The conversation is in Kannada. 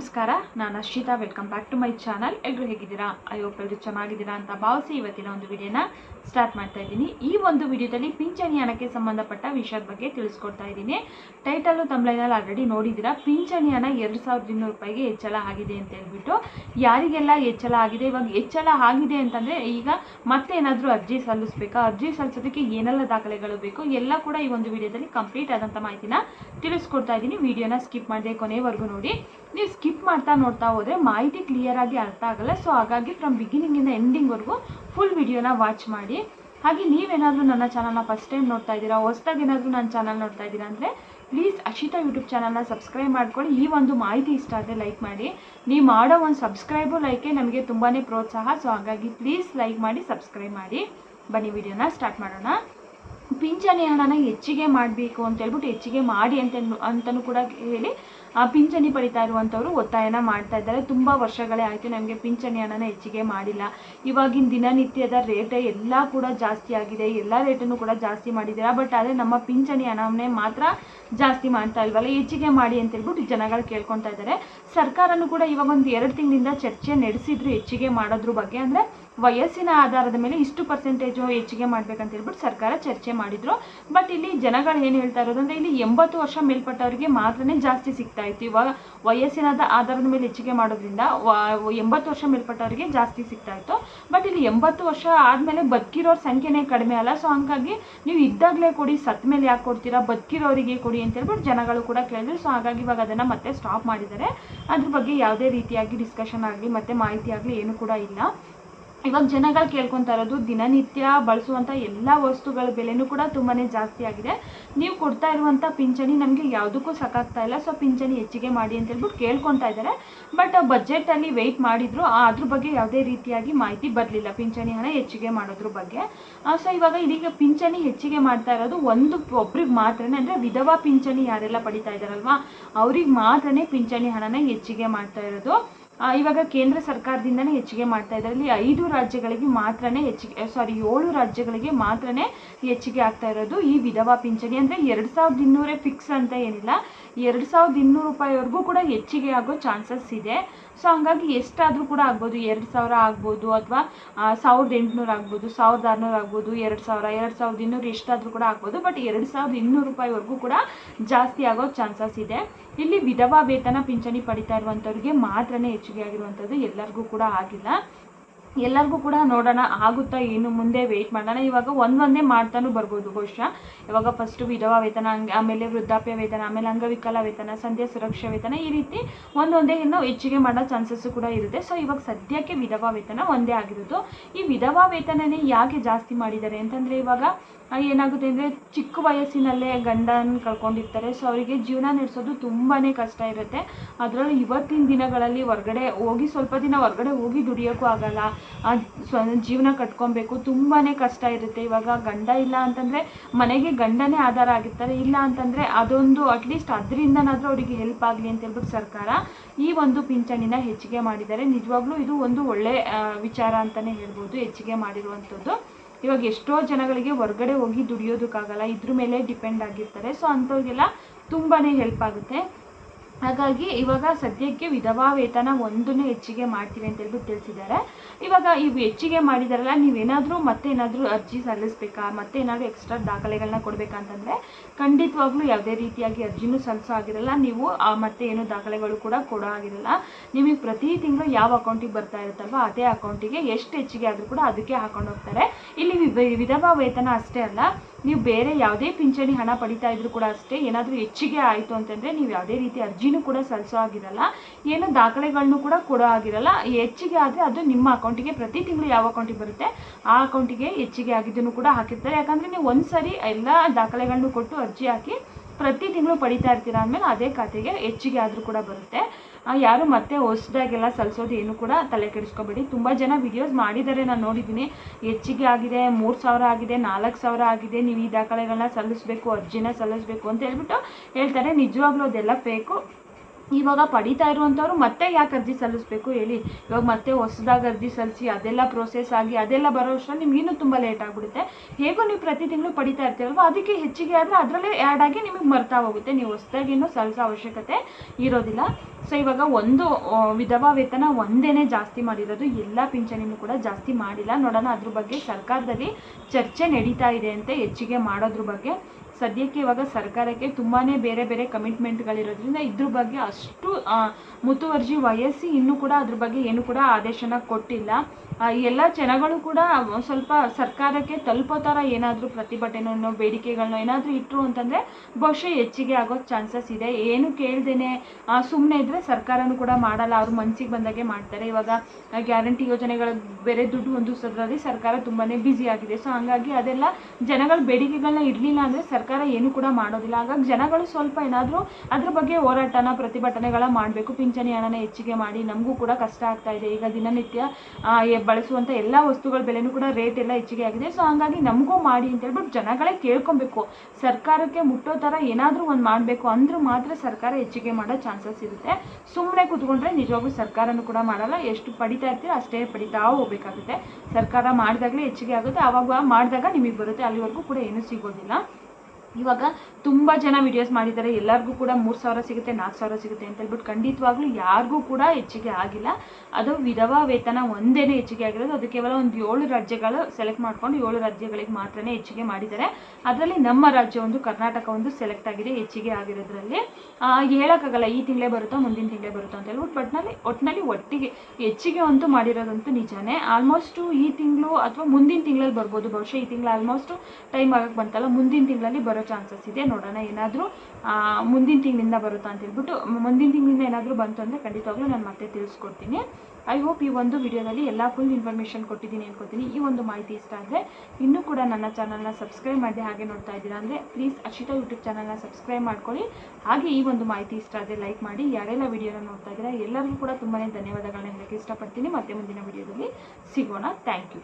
ನಮಸ್ಕಾರ, ನಾನು Ashwita. Welcome back to my channel ಎಲ್ಲರೂ ಹೇಗಿದ್ದೀರಾ? ಅಯ್ಯೋ ಎಲ್ಲರೂ ಚೆನ್ನಾಗಿದ್ದೀರಾ ಅಂತ ಭಾವಿಸಿ ಇವತ್ತಿನ ಒಂದು ವಿಡಿಯೋನ ಸ್ಟಾರ್ಟ್ ಮಾಡ್ತಾ ಇದ್ದೀನಿ. ಈ ಒಂದು ವಿಡಿಯೋದಲ್ಲಿ ಪಿಂಚಣಿ ಹಣಕ್ಕೆ ಸಂಬಂಧಪಟ್ಟ ವಿಷಯದ ಬಗ್ಗೆ ತಿಳಿಸ್ಕೊಡ್ತಾ ಇದ್ದೀನಿ. ಟೈಟಲ್ಲು ತಮ್ಲೈನಲ್ಲಿ ಆಲ್ರೆಡಿ ನೋಡಿದ್ದೀರಾ? ಪಿಂಚಣಿ ಹಣ ಎರಡು ಸಾವಿರದ ಇನ್ನೂರು ರೂಪಾಯಿಗೆ ಹೆಚ್ಚಳ ಆಗಿದೆ ಅಂತ ಹೇಳ್ಬಿಟ್ಟು, ಯಾರಿಗೆಲ್ಲ ಹೆಚ್ಚಳ ಆಗಿದೆ? ಇವಾಗ ಹೆಚ್ಚಳ ಆಗಿದೆ ಅಂತಂದರೆ ಈಗ ಮತ್ತೆ ಏನಾದರೂ ಅರ್ಜಿ ಸಲ್ಲಿಸ್ಬೇಕಾ? ಅರ್ಜಿ ಸಲ್ಲಿಸೋದಕ್ಕೆ ಏನೆಲ್ಲ ದಾಖಲೆಗಳು ಬೇಕು? ಎಲ್ಲ ಕೂಡ ಈ ಒಂದು ವಿಡಿಯೋದಲ್ಲಿ ಕಂಪ್ಲೀಟ್ ಆದಂಥ ಮಾಹಿತಿನ ತಿಳಿಸ್ಕೊಡ್ತಾ ಇದ್ದೀನಿ. ವಿಡಿಯೋನ ಸ್ಕಿಪ್ ಮಾಡದೆ ಕೊನೆವರೆಗೂ ನೋಡಿ. ನೀವು ಸ್ಕಿಪ್ ಮಾಡ್ತಾ ನೋಡ್ತಾ ಹೋದರೆ ಮಾಹಿತಿ ಕ್ಲಿಯರ್ ಆಗಿ ಅರ್ಥ ಆಗಲ್ಲ. ಸೊ ಹಾಗಾಗಿ ಫ್ರಮ್ ಬಿಗಿನಿಂಗಿಂದ ಎಂಡಿಂಗ್ವರೆಗೂ ಫುಲ್ ವಿಡಿಯೋನ ವಾಚ್ ಮಾಡಿ. ಹಾಗೆ ನೀವೇನಾದರೂ ನನ್ನ ಚಾನಲ್ನ ಫಸ್ಟ್ ಟೈಮ್ ನೋಡ್ತಾ ಇದ್ದೀರಾ, ಹೊಸ್ದಾಗಿ ಏನಾದರೂ ನನ್ನ ಚಾನಲ್ ನೋಡ್ತಾ ಇದ್ದೀರಾ ಅಂದರೆ ಪ್ಲೀಸ್ ಅಶಿತಾ ಯೂಟ್ಯೂಬ್ ಚಾನಲ್ನ ಸಬ್ಸ್ಕ್ರೈಬ್ ಮಾಡ್ಕೊಳ್ಳಿ. ಈ ಒಂದು ಮಾಹಿತಿ ಇಷ್ಟ ಆದರೆ ಲೈಕ್ ಮಾಡಿ. ನೀವು ಮಾಡೋ ಒಂದು ಸಬ್ಸ್ಕ್ರೈಬು ಲೈಕೆ ನಮಗೆ ತುಂಬಾ ಪ್ರೋತ್ಸಾಹ. ಸೊ ಹಾಗಾಗಿ ಪ್ಲೀಸ್ ಲೈಕ್ ಮಾಡಿ ಸಬ್ಸ್ಕ್ರೈಬ್ ಮಾಡಿ. ಬನ್ನಿ ವಿಡಿಯೋನ ಸ್ಟಾರ್ಟ್ ಮಾಡೋಣ. ಪಿಂಚಣಿ ಹಣನ ಹೆಚ್ಚಿಗೆ ಮಾಡಬೇಕು ಅಂತ ಹೇಳ್ಬಿಟ್ಟು ಹೆಚ್ಚಿಗೆ ಮಾಡಿ ಅಂತ ಅಂತಲೂ ಕೂಡ ಹೇಳಿ, ಆ ಪಿಂಚಣಿ ಪಡಿತಾ ಇರುವಂಥವ್ರು ಒತ್ತಾಯನ ಮಾಡ್ತಾ ಇದ್ದಾರೆ. ತುಂಬ ವರ್ಷಗಳೇ ಆಯಿತು ನಮಗೆ ಪಿಂಚಣಿ ಹಣನ ಹೆಚ್ಚಿಗೆ ಮಾಡಿಲ್ಲ. ಇವಾಗಿನ ದಿನನಿತ್ಯದ ರೇಟ್ ಎಲ್ಲ ಕೂಡ ಜಾಸ್ತಿ ಆಗಿದೆ. ಎಲ್ಲ ರೇಟನ್ನು ಕೂಡ ಜಾಸ್ತಿ ಮಾಡಿದ್ದೀರಾ? ಬಟ್ ಆದರೆ ನಮ್ಮ ಪಿಂಚಣಿ ಹಣವನ್ನೇ ಮಾತ್ರ ಜಾಸ್ತಿ ಮಾಡ್ತಾ ಇಲ್ವಲ್ಲ? ಹೆಚ್ಚಿಗೆ ಮಾಡಿ ಅಂತ ಹೇಳ್ಬಿಟ್ಟು ಜನಗಳು ಕೇಳ್ಕೊತಾ ಇದ್ದಾರೆ. ಸರ್ಕಾರನೂ ಕೂಡ ಇವಾಗ ಒಂದು ಎರಡು ತಿಂಗಳಿಂದ ಚರ್ಚೆ ನಡೆಸಿದ್ರು ಹೆಚ್ಚಿಗೆ ಮಾಡೋದ್ರ ಬಗ್ಗೆ. ಅಂದರೆ ವಯಸ್ಸಿನ ಆಧಾರದ ಮೇಲೆ ಇಷ್ಟು ಪರ್ಸೆಂಟೇಜು ಹೆಚ್ಚಿಗೆ ಮಾಡ್ಬೇಕಂತ ಹೇಳ್ಬಿಟ್ಟು ಸರ್ಕಾರ ಚರ್ಚೆ ಮಾಡಿದ್ರು. ಬಟ್ ಇಲ್ಲಿ ಜನಗಳು ಏನು ಹೇಳ್ತಾ ಇರೋದು ಅಂದರೆ ಇಲ್ಲಿ ಎಂಬತ್ತು ವರ್ಷ ಮೇಲ್ಪಟ್ಟವರಿಗೆ ಮಾತ್ರನೇ ಜಾಸ್ತಿ ಸಿಗ್ತಾ ಇತ್ತು. ಇವಾಗ ವಯಸ್ಸಿನ ಆಧಾರದ ಮೇಲೆ ಹೆಚ್ಚಿಗೆ ಮಾಡೋದ್ರಿಂದ ಎಂಬತ್ತು ವರ್ಷ ಮೇಲ್ಪಟ್ಟವರಿಗೆ ಜಾಸ್ತಿ ಸಿಗ್ತಾ ಇತ್ತು. ಬಟ್ ಇಲ್ಲಿ ಎಂಬತ್ತು ವರ್ಷ ಆದಮೇಲೆ ಬದುಕಿರೋರ ಸಂಖ್ಯೆನೇ ಕಡಿಮೆ ಅಲ್ಲ. ಸೊ ಹಂಗಾಗಿ ನೀವು ಇದ್ದಾಗಲೇ ಕೊಡಿ, ಸತ್ ಮೇಲೆ ಯಾಕೆ ಕೊಡ್ತೀರಾ, ಬದುಕಿರೋರಿಗೆ ಕೊಡಿ ಅಂತ ಹೇಳ್ಬಿಟ್ಟು ಜನಗಳು ಕೂಡ ಕೇಳಿದ್ರು. ಸೊ ಹಾಗಾಗಿ ಇವಾಗ ಅದನ್ನು ಮತ್ತೆ ಸ್ಟಾಪ್ ಮಾಡಿದ್ದಾರೆ. ಅದ್ರ ಬಗ್ಗೆ ಯಾವುದೇ ರೀತಿಯಾಗಿ ಡಿಸ್ಕಷನ್ ಆಗಲಿ, ಮತ್ತು ಮಾಹಿತಿ ಆಗಲಿ ಏನು ಕೂಡ ಇಲ್ಲ. ಇವಾಗ ಜನಗಳು ಕೇಳ್ಕೊತಾ ಇರೋದು ದಿನನಿತ್ಯ ಬಳಸುವಂಥ ಎಲ್ಲ ವಸ್ತುಗಳ ಬೆಲೆನೂ ಕೂಡ ತುಂಬಾ ಜಾಸ್ತಿ ಆಗಿದೆ. ನೀವು ಕೊಡ್ತಾ ಇರುವಂಥ ಪಿಂಚಣಿ ನಮಗೆ ಯಾವುದಕ್ಕೂ ಸಾಕಾಗ್ತಾ ಇಲ್ಲ. ಸೊ, ಪಿಂಚಣಿ ಹೆಚ್ಚಿಗೆ ಮಾಡಿ ಅಂತ ಹೇಳ್ಬಿಟ್ಟು ಕೇಳ್ಕೊತಾ ಇದ್ದಾರೆ. ಬಟ್ ಬಜೆಟಲ್ಲಿ ವೆಯ್ಟ್ ಮಾಡಿದ್ರು ಅದ್ರ ಬಗ್ಗೆ ಯಾವುದೇ ರೀತಿಯಾಗಿ ಮಾಹಿತಿ ಬರಲಿಲ್ಲ ಪಿಂಚಣಿ ಹಣ ಹೆಚ್ಚಿಗೆ ಮಾಡೋದ್ರ ಬಗ್ಗೆ. ಸೊ, ಇವಾಗ ಇದೀಗ ಪಿಂಚಣಿ ಹೆಚ್ಚಿಗೆ ಮಾಡ್ತಾ ಇರೋದು ಒಂದು ಒಬ್ರಿಗೆ ಮಾತ್ರನೇ ಅಂದರೆ ವಿಧವಾ ಪಿಂಚಣಿ ಯಾರೆಲ್ಲ ಪಡಿತಾ ಇದ್ದಾರಲ್ವಾ, ಅವ್ರಿಗೆ ಮಾತ್ರನೇ ಪಿಂಚಣಿ ಹಣನ ಹೆಚ್ಚಿಗೆ ಮಾಡ್ತಾ ಇರೋದು. ಇವಾಗ ಕೇಂದ್ರ ಸರ್ಕಾರದಿಂದನೇ ಹೆಚ್ಚಿಗೆ ಮಾಡ್ತಾ ಇದ್ದಾರೆ. ಇಲ್ಲಿ ಐದು ರಾಜ್ಯಗಳಿಗೆ ಮಾತ್ರನೇ ಹೆಚ್ಚಿಗೆ ಸಾರಿ ಏಳು ರಾಜ್ಯಗಳಿಗೆ ಮಾತ್ರನೇ ಹೆಚ್ಚಿಗೆ ಆಗ್ತಾ ಇರೋದು ಈ ವಿಧವಾ ಪಿಂಚಣಿ. ಅಂದರೆ ಎರಡು ಸಾವಿರದ ಇನ್ನೂರೇ ಫಿಕ್ಸ್ ಅಂತ ಏನಿಲ್ಲ. ಎರಡು ಸಾವಿರದ ಇನ್ನೂರು ರೂಪಾಯಿವರೆಗೂ ಕೂಡ ಹೆಚ್ಚಿಗೆ ಆಗೋ ಚಾನ್ಸಸ್ ಇದೆ. ಸೊ ಹಂಗಾಗಿ ಎಷ್ಟಾದರೂ ಕೂಡ ಆಗ್ಬೋದು. ಎರಡು ಸಾವಿರ ಆಗ್ಬೋದು ಅಥವಾ ಸಾವಿರದ ಎಂಟುನೂರು ಆಗ್ಬೋದು, ಸಾವಿರದ ಆರುನೂರು ಆಗ್ಬೋದು, ಎರಡು ಸಾವಿರ, ಎರಡು ಸಾವಿರದ ಇನ್ನೂರು ಎಷ್ಟಾದರೂ ಕೂಡ ಆಗ್ಬೋದು. ಬಟ್ ಎರಡು ಸಾವಿರದ ಇನ್ನೂರು ರೂಪಾಯಿವರೆಗೂ ಕೂಡ ಜಾಸ್ತಿ ಆಗೋ ಚಾನ್ಸಸ್ ಇದೆ. ಇಲ್ಲಿ ವಿಧವಾ ವೇತನ ಪಿಂಚಣಿ ಪಡಿತಾ ಇರುವಂಥವ್ರಿಗೆ ಮಾತ್ರನೇ ಹೆಚ್ಚಿಗೆ ಆಗಿರುವಂಥದ್ದು ಎಲ್ಲರಿಗೂ ಕೂಡ ಆಗಿಲ್ಲ. ಎಲ್ಲರಿಗೂ ಕೂಡ ನೋಡೋಣ, ಆಗುತ್ತಾ ಏನು, ಮುಂದೆ ವೆಯ್ಟ್ ಮಾಡೋಣ. ಇವಾಗ ಒಂದೊಂದೇ ಮಾಡ್ತಾನೂ ಬರ್ಬೋದು ಬಹುಶಃ ಇವಾಗ ಫಸ್ಟು ವಿಧವಾ ವೇತನ ಆಮೇಲೆ ವೃದ್ಧಾಪ್ಯ ವೇತನ, ಆಮೇಲೆ ಅಂಗವಿಕಲ ವೇತನ, ಸಂಧ್ಯಾ ಸುರಕ್ಷಾ ವೇತನ, ಈ ರೀತಿ ಒಂದೊಂದೇ ಇನ್ನೂ ಹೆಚ್ಚಿಗೆ ಮಾಡೋ ಚಾನ್ಸಸ್ಸು ಕೂಡ ಇರುತ್ತೆ. ಸೊ ಇವಾಗ ಸದ್ಯಕ್ಕೆ ವಿಧವಾ ವೇತನ ಒಂದೇ ಆಗಿರೋದು. ಈ ವಿಧವಾ ವೇತನನೇ ಯಾಕೆ ಜಾಸ್ತಿ ಮಾಡಿದ್ದಾರೆ ಅಂತಂದರೆ ಇವಾಗ ಏನಾಗುತ್ತೆ ಅಂದರೆ ಚಿಕ್ಕ ವಯಸ್ಸಿನಲ್ಲೇ ಗಂಡನ ಕಳ್ಕೊಂಡಿರ್ತಾರೆ. ಸೊ ಅವರಿಗೆ ಜೀವನ ನಡೆಸೋದು ತುಂಬಾ ಕಷ್ಟ ಇರುತ್ತೆ. ಅದರಲ್ಲೂ ಇವತ್ತಿನ ದಿನಗಳಲ್ಲಿ ಹೊರ್ಗಡೆ ಹೋಗಿ ಸ್ವಲ್ಪ ದಿನ ಹೊರ್ಗಡೆ ಹೋಗಿ ದುಡಿಯೋಕ್ಕೂ ಆಗಲ್ಲ. ಸ್ವ, ಜೀವನ ಕಟ್ಕೊಬೇಕು. ತುಂಬಾ ಕಷ್ಟ ಇರುತ್ತೆ. ಇವಾಗ ಗಂಡ ಇಲ್ಲ ಅಂತಂದ್ರೆ ಮನೆಗೆ ಗಂಡನೇ ಆಧಾರ ಆಗಿರ್ತಾರೆ. ಇಲ್ಲ ಅಂತಂದ್ರೆ ಅದೊಂದು ಅಟ್ಲೀಸ್ಟ್ ಅದರಿಂದನಾದರೂ ಅವರಿಗೆ ಹೆಲ್ಪ್ ಆಗಲಿ ಅಂತ ಹೇಳ್ಬಿಟ್ಟು ಸರ್ಕಾರ ಈ ಒಂದು ಪಿಂಚಣಿನ ಹೆಚ್ಚಿಗೆ ಮಾಡಿದ್ದಾರೆ. ನಿಜವಾಗ್ಲೂ ಇದು ಒಂದು ಒಳ್ಳೆ ವಿಚಾರ ಅಂತಾನೆ ಹೇಳ್ಬೋದು. ಹೆಚ್ಚಿಗೆ ಮಾಡಿರುವಂಥದ್ದು. ಇವಾಗ ಎಷ್ಟೋ ಜನಗಳಿಗೆ ಹೊರಗಡೆ ಹೋಗಿ ದುಡಿಯೋದಕ್ಕಾಗಲ್ಲ. ಇದ್ರ ಮೇಲೆ ಡಿಪೆಂಡ್ ಆಗಿರ್ತಾರೆ. ಸೊ ಅಂಥವ್ರಿಗೆಲ್ಲ ತುಂಬಾ ಹೆಲ್ಪ್ ಆಗುತ್ತೆ. ಹಾಗಾಗಿ ಇವಾಗ ಸದ್ಯಕ್ಕೆ ವಿಧವಾ ವೇತನ ಒಂದನ್ನೇ ಹೆಚ್ಚಿಗೆ ಮಾಡ್ತೀವಿ ಅಂತ ಹೇಳ್ಬಿಟ್ಟು ತಿಳಿಸಿದ್ದಾರೆ. ಇವಾಗ ಇವು ಹೆಚ್ಚಿಗೆ ಮಾಡಿದಾರಲ್ಲ, ನೀವೇನಾದರೂ ಮತ್ತೆ ಏನಾದರೂ ಅರ್ಜಿ ಸಲ್ಲಿಸ್ಬೇಕಾ, ಮತ್ತೆ ಏನಾದರೂ ಎಕ್ಸ್ಟ್ರಾ ದಾಖಲೆಗಳನ್ನ ಕೊಡಬೇಕಂತಂದರೆ ಖಂಡಿತವಾಗ್ಲೂ ಯಾವುದೇ ರೀತಿಯಾಗಿ ಅರ್ಜಿನೂ ಸಲ್ಲಿಸೋ ಆಗಿರಲ್ಲ ನೀವು ಮತ್ತೆ ಏನು ದಾಖಲೆಗಳು ಕೂಡ ಕೊಡೋ ಆಗಿರಲ್ಲ ನಿಮಗೆ ಪ್ರತಿ ತಿಂಗಳು ಯಾವ ಅಕೌಂಟಿಗೆ ಬರ್ತಾ ಇರುತ್ತಲ್ವ, ಅದೇ ಅಕೌಂಟಿಗೆ ಎಷ್ಟು ಹೆಚ್ಚಿಗೆ ಆದರೂ ಕೂಡ ಅದಕ್ಕೆ ಹಾಕೊಂಡು ಹೋಗ್ತಾರೆ. ಇಲ್ಲಿ ವಿಧವಾ ವೇತನ ಅಷ್ಟೇ ಅಲ್ಲ ನೀವು ಬೇರೆ ಯಾವುದೇ ಪಿಂಚಣಿ ಹಣ ಪಡಿತಾ ಇದ್ರು ಕೂಡ ಅಷ್ಟೇ, ಏನಾದರೂ ಹೆಚ್ಚಿಗೆ ಆಯಿತು ಅಂತಂದರೆ ನೀವು ಯಾವುದೇ ರೀತಿ ಅರ್ಜಿನೂ ಕೂಡ ಸಲ್ಲಿಸೋ ಆಗಿರಲ್ಲ, ಏನು ದಾಖಲೆಗಳನ್ನು ಕೂಡ ಕೊಡೋ ಆಗಿರಲ್ಲ, ಹೆಚ್ಚಿಗೆ ಆದರೆ ಅದು ನಿಮ್ಮ ಅಕೌಂಟಿಗೆ ಪ್ರತಿ ತಿಂಗಳು ಯಾವ ಅಕೌಂಟಿಗೆ ಬರುತ್ತೆ, ಆ ಅಕೌಂಟಿಗೆ ಹೆಚ್ಚಿಗೆ ಆಗಿದ್ದನ್ನು ಕೂಡ ಹಾಕಿರ್ತಾರೆ. ಯಾಕಂದರೆ ನೀವು ಒಂದು ಸರಿ ಎಲ್ಲ ದಾಖಲೆಗಳನ್ನು ಕೊಟ್ಟು ಅರ್ಜಿ ಹಾಕಿ ಪ್ರತಿ ತಿಂಗಳು ಪಡಿತಾ ಇರ್ತೀರ ಅಂದಮೇಲೆ ಅದೇ ಖಾತೆಗೆ ಹೆಚ್ಚಿಗೆ ಆದರೂ ಕೂಡ ಬರುತ್ತೆ. ಯಾರು ಮತ್ತೆ ಹೊಸದಾಗೆಲ್ಲ ಸಲ್ಲಿಸೋದು ಏನು ಕೂಡ ತಲೆ ಕೆಡಿಸ್ಕೊಬೇಡಿ. ತುಂಬ ಜನ ವಿಡಿಯೋಸ್ ಮಾಡಿದ್ದಾರೆ ನಾನು ನೋಡಿದ್ದೀನಿ. ಹೆಚ್ಚಿಗೆ ಆಗಿದೆ, ಮೂರು ಸಾವಿರ ಆಗಿದೆ, ನಾಲ್ಕು ಸಾವಿರ ಆಗಿದೆ. ನೀವು ಈ ದಾಖಲೆಗಳನ್ನ ಸಲ್ಲಿಸಬೇಕು, ಅರ್ಜಿನ ಸಲ್ಲಿಸಬೇಕು ಅಂತ ಹೇಳ್ಬಿಟ್ಟು ಹೇಳ್ತಾರೆ. ನಿಜವಾಗ್ಲೂ ಅದೆಲ್ಲ ಫೇಕು ಇವಾಗ ಪಡಿತಾ ಇರುವಂಥವ್ರು ಮತ್ತೆ ಯಾಕೆ ಅರ್ಜಿ ಸಲ್ಲಿಸ್ಬೇಕು ಹೇಳಿ? ಇವಾಗ ಮತ್ತೆ ಹೊಸದಾಗಿ ಅರ್ಜಿ ಸಲ್ಲಿಸಿ, ಅದೆಲ್ಲ ಪ್ರೋಸೆಸ್ ಆಗಿ, ಅದೆಲ್ಲ ಬರೋ ಅಷ್ಟರಲ್ಲಿ ನಿಮ್ಗೆ ಇನ್ನೂ ತುಂಬ ಲೇಟ್ ಆಗಿಬಿಡುತ್ತೆ. ಹೇಗೋ ನೀವು ಪ್ರತಿ ತಿಂಗಳು ಪಡಿತಾ ಇರ್ತೀರಲ್ವ? ಅದಕ್ಕೆ ಹೆಚ್ಚಿಗೆ ಆದರೆ ಅದರಲ್ಲೇ ಆ್ಯಡ್ ಆಗಿ ನಿಮಗೆ ಮರ್ತಾ ಹೋಗುತ್ತೆ. ನೀವು ಹೊಸದಾಗೇನು ಸಲ್ಲಿಸೋ ಅವಶ್ಯಕತೆ ಇರೋದಿಲ್ಲ. ಸೊ ಇವಾಗ ಒಂದು ವಿಧವಾ ವೇತನ ಒಂದೇನೆ ಜಾಸ್ತಿ ಮಾಡಿರೋದು, ಎಲ್ಲ ಪಿಂಚಣಿನೂ ಕೂಡ ಜಾಸ್ತಿ ಮಾಡಿಲ್ಲ. ನೋಡೋಣ ಅದ್ರ ಬಗ್ಗೆ ಸರ್ಕಾರದಲ್ಲಿ ಚರ್ಚೆ ನಡೀತಾ ಇದೆ ಅಂತೆ ಹೆಚ್ಚಿಗೆ ಮಾಡೋದ್ರ ಬಗ್ಗೆ. ಸದ್ಯಕ್ಕೆ ಇವಾಗ ಸರ್ಕಾರಕ್ಕೆ ತುಂಬಾನೇ ಬೇರೆ ಬೇರೆ ಕಮಿಟ್ಮೆಂಟ್ಗಳಿರೋದ್ರಿಂದ ಇದ್ರ ಬಗ್ಗೆ ಅಷ್ಟು ಮುತುವರ್ಜಿ ವಯಸ್ಸಿ ಇನ್ನೂ ಕೂಡ ಅದ್ರ ಬಗ್ಗೆ ಏನು ಕೂಡ ಆದೇಶನ ಕೊಟ್ಟಿಲ್ಲ. ಎಲ್ಲ ಜನಗಳು ಕೂಡ ಸ್ವಲ್ಪ ಸರ್ಕಾರಕ್ಕೆ ತಲುಪೋ ಥರ ಏನಾದರೂ ಪ್ರತಿಭಟನೆಯನ್ನು ಬೇಡಿಕೆಗಳನ್ನ ಏನಾದರೂ ಇಟ್ಟರು ಅಂತಂದರೆ ಬಹುಶಃ ಹೆಚ್ಚಿಗೆ ಆಗೋ ಚಾನ್ಸಸ್ ಇದೆ. ಏನು ಕೇಳ್ದೇನೆ ಸುಮ್ಮನೆ ಇದ್ದರೆ ಸರ್ಕಾರನೂ ಕೂಡ ಮಾಡಲ್ಲ. ಅವ್ರ ಮನಸ್ಸಿಗೆ ಬಂದಾಗೆ ಮಾಡ್ತಾರೆ. ಇವಾಗ ಗ್ಯಾರಂಟಿ ಯೋಜನೆಗಳ ಬೇರೆ ದುಡ್ಡು ಹೊಂದಿಸೋದ್ರಲ್ಲಿ ಸರ್ಕಾರ ತುಂಬಾ ಬ್ಯುಸಿ ಆಗಿದೆ. ಸೊ ಹಂಗಾಗಿ ಅದೆಲ್ಲ ಜನಗಳ ಬೇಡಿಕೆಗಳನ್ನ ಇರಲಿಲ್ಲ ಅಂದರೆ ಸರ್ಕಾರ ಏನು ಕೂಡ ಮಾಡೋದಿಲ್ಲ. ಹಾಗಾಗಿ ಜನಗಳು ಸ್ವಲ್ಪ ಏನಾದರೂ ಅದ್ರ ಬಗ್ಗೆ ಹೋರಾಟನ ಪ್ರತಿಭಟನೆಗಳ ಮಾಡಬೇಕು. ಪಿಂಚಣಿ ಹಣನ ಹೆಚ್ಚಿಗೆ ಮಾಡಿ ನಮಗೂ ಕೂಡ ಕಷ್ಟ ಆಗ್ತಾ ಇದೆ. ಈಗ ದಿನನಿತ್ಯ ಆ, ಎಲ್ಲಾ ವಸ್ತುಗಳ ಬೆಲೆನೂ ಕೂಡ ರೇಟ್ ಎಲ್ಲ ಹೆಚ್ಚಿಗೆ ಆಗಿದೆ. ಸೊ ಹಂಗಾಗಿ ನಮಗೂ ಮಾಡಿ ಅಂತ ಹೇಳ್ಬಿಟ್ಟು ಜನಗಳೇ ಕೇಳ್ಕೊಬೇಕು. ಸರ್ಕಾರಕ್ಕೆ ಮುಟ್ಟೋ ಥರ ಏನಾದರೂ ಒಂದು ಮಾಡಬೇಕು ಅಂದ್ರು ಮಾತ್ರ ಸರ್ಕಾರ ಹೆಚ್ಚಿಗೆ ಮಾಡೋ ಚಾನ್ಸಸ್ ಇರುತ್ತೆ. ಸುಮ್ಮನೆ ಕೂತ್ಕೊಂಡ್ರೆ ನಿಜವಾಗ್ಲೂ ಸರ್ಕಾರನೂ ಕೂಡ ಮಾಡಲ್ಲ. ಎಷ್ಟು ಪಡಿತಾ ಇರ್ತೀರೋ ಅಷ್ಟೇ ಪಡಿತಾ ಹೋಗ್ಬೇಕಾಗುತ್ತೆ. ಸರ್ಕಾರ ಮಾಡಿದಾಗಲೇ ಹೆಚ್ಚಿಗೆ ಆಗುತ್ತೆ. ಅವಾಗ ಮಾಡಿದಾಗ ನಿಮಗೆ ಬರುತ್ತೆ. ಅಲ್ಲಿವರೆಗೂ ಕೂಡ ಏನೂ ಸಿಗೋದಿಲ್ಲ. ಇವಾಗ ತುಂಬ ಜನ ವಿಡಿಯೋಸ್ ಮಾಡಿದ್ದಾರೆ. ಎಲ್ಲರಿಗೂ ಕೂಡ ಮೂರು ಸಾವಿರ ಸಿಗುತ್ತೆ ನಾಲ್ಕು ಸಾವಿರ ಸಿಗುತ್ತೆ ಅಂತ ಹೇಳ್ಬಿಟ್ಟು ಖಂಡಿತವಾಗ್ಲೂ ಯಾರಿಗೂ ಕೂಡ ಹೆಚ್ಚಿಗೆ ಆಗಿಲ್ಲ. ಅದು ವಿಧವಾ ವೇತನ ಒಂದೇ ಹೆಚ್ಚಿಗೆ ಆಗಿರೋದು. ಅದು ಕೇವಲ ಒಂದು ಏಳು ರಾಜ್ಯಗಳು ಸೆಲೆಕ್ಟ್ ಮಾಡ್ಕೊಂಡು ಏಳು ರಾಜ್ಯಗಳಿಗೆ ಮಾತ್ರನೇ ಹೆಚ್ಚಿಗೆ ಮಾಡಿದ್ದಾರೆ. ಅದರಲ್ಲಿ ನಮ್ಮ ರಾಜ್ಯ ಒಂದು, ಕರ್ನಾಟಕ ಒಂದು ಸೆಲೆಕ್ಟ್ ಆಗಿದೆ, ಹೆಚ್ಚಿಗೆ ಆಗಿರೋದ್ರಲ್ಲಿ. ಹೇಳೋಕ್ಕಾಗಲ್ಲ ಹೇಳಕ್ಕಾಗಲ್ಲ, ಈ ತಿಂಗಳೇ ಬರುತ್ತೋ, ಮುಂದಿನ ತಿಂಗಳೇ ಬರುತ್ತೋ ಅಂತ ಹೇಳ್ಬಿಟ್ಟು ಬಟ್ನಲ್ಲಿ ಒಟ್ಟಿನಲ್ಲಿ ಒಟ್ಟಿಗೆ ಹೆಚ್ಚಿಗೆ ಅಂತೂ ಮಾಡಿರೋದಂತೂ ನಿಜಾನೇ. ಆಲ್ಮೋಸ್ಟು ಈ ತಿಂಗಳು ಅಥವಾ ಮುಂದಿನ ತಿಂಗಳಲ್ಲಿ ಬರ್ಬೋದು. ಬಹುಶಃ ಈ ತಿಂಗಳು ಆಲ್ಮೋಸ್ಟು ಟೈಮ್ ಆಗಕ್ಕೆ ಬಂತಲ್ಲ, ಮುಂದಿನ ತಿಂಗಳಲ್ಲಿ ಬರೋ ಚಾನ್ಸಸ್ ಇದೆ, ನೋಡೋಣ ಏನಾದರೂ ಮುಂದಿನ ತಿಂಗಳಿಂದ ಬರುತ್ತಾ ಅಂತ ಹೇಳ್ಬಿಟ್ಟು, ಮುಂದಿನ ತಿಂಗಳಿಂದ ಏನಾದರೂ ಬಂತು ಅಂದರೆ ಖಂಡಿತವಾಗ್ಲೂ ನಾನು ಮತ್ತೆ ತಿಳಿಸ್ಕೊಡ್ತೀನಿ. ಐ ಹೋಪ್ ಈ ಒಂದು ವಿಡಿಯೋದಲ್ಲಿ ಎಲ್ಲ ಫುಲ್ ಇನ್ಫಾರ್ಮೇಷನ್ ಕೊಟ್ಟಿದ್ದೀನಿ ಅನ್ಕೋತೀನಿ. ಈ ಒಂದು ಮಾಹಿತಿ ಇಷ್ಟ ಆದರೆ, ಇನ್ನೂ ಕೂಡ ನನ್ನ ಚಾನಲ್ನ ಸಬ್ಸ್ಕ್ರೈಬ್ ಮಾಡಿದೆ ಹಾಗೆ ನೋಡ್ತಾ ಇದ್ದೀರಾ ಅಂದರೆ ಪ್ಲೀಸ್ ಅಕ್ಷಿತಾ ಯೂಟ್ಯೂಬ್ ಚಾನಲ್ನ ಸಬ್ಸ್ಕ್ರೈಬ್ ಮಾಡ್ಕೊಳ್ಳಿ. ಹಾಗೆ ಈ ಒಂದು ಮಾಹಿತಿ ಇಷ್ಟ ಆದರೆ ಲೈಕ್ ಮಾಡಿ. ಯಾರೆಲ್ಲ ವಿಡಿಯೋನ ನೋಡ್ತಾ ಇದ್ದೀರಾ, ಎಲ್ಲರಿಗೂ ಕೂಡ ತುಂಬಾ ಧನ್ಯವಾದಗಳನ್ನ ಹೇಳಕ್ಕೆ ಇಷ್ಟಪಡ್ತೀನಿ. ಮತ್ತೆ ಮುಂದಿನ ವಿಡಿಯೋದಲ್ಲಿ ಸಿಗೋಣ. Thank you